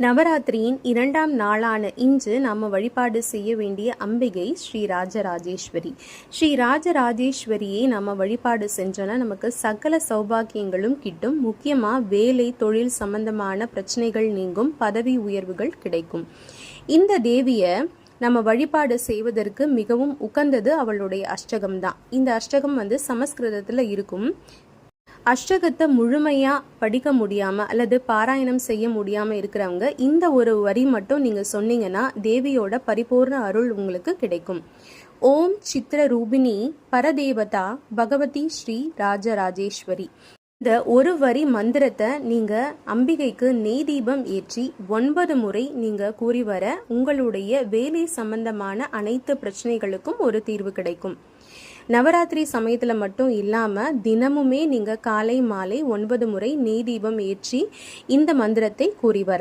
நவராத்திரியின் இரண்டாம் நாளான இன்று நாம் வழிபாடு செய்ய வேண்டிய அம்பிகை ஸ்ரீ ராஜராஜேஸ்வரி. ஸ்ரீ ராஜராஜேஸ்வரியை நம்ம வழிபாடு செஞ்சோன்னா நமக்கு சகல சௌபாக்கியங்களும் கிட்டும். முக்கியமாக வேலை தொழில் சம்பந்தமான பிரச்சனைகள் நீங்கும் பதவி உயர்வுகள் கிடைக்கும். இந்த தேவியை நம்ம வழிபாடு செய்வதற்கு மிகவும் உகந்தது அவளுடைய அஷ்டகம் தான் இந்த அஷ்டகம் வந்து சமஸ்கிருதத்தில் இருக்கும். அஷ்டகத்தை முழுமையாக படிக்க முடியாமல் அல்லது பாராயணம் செய்ய முடியாமல் இருக்கிறவங்க இந்த ஒரு வரி மட்டும் நீங்கள் சொன்னீங்கன்னா தேவியோட பரிபூர்ண அருள் உங்களுக்கு கிடைக்கும். ஓம் சித்திர ரூபிணி பரதேவதா பகவதி ஸ்ரீ ராஜராஜேஸ்வரி. இந்த ஒரு வரி மந்திரத்தை நீங்கள் அம்பிகைக்கு நெய் தீபம் ஏற்றி ஒன்பது முறை நீங்கள் கூறி வர உங்களுடைய வேலை சம்பந்தமான அனைத்து பிரச்சனைகளுக்கும் ஒரு தீர்வு கிடைக்கும். நவராத்திரி சமயத்தில் மட்டும் இல்லாமல் தினமுமே நீங்கள் காலை மாலை ஒன்பது முறை நெய் தீபம் ஏற்றி இந்த மந்திரத்தை கூறி வர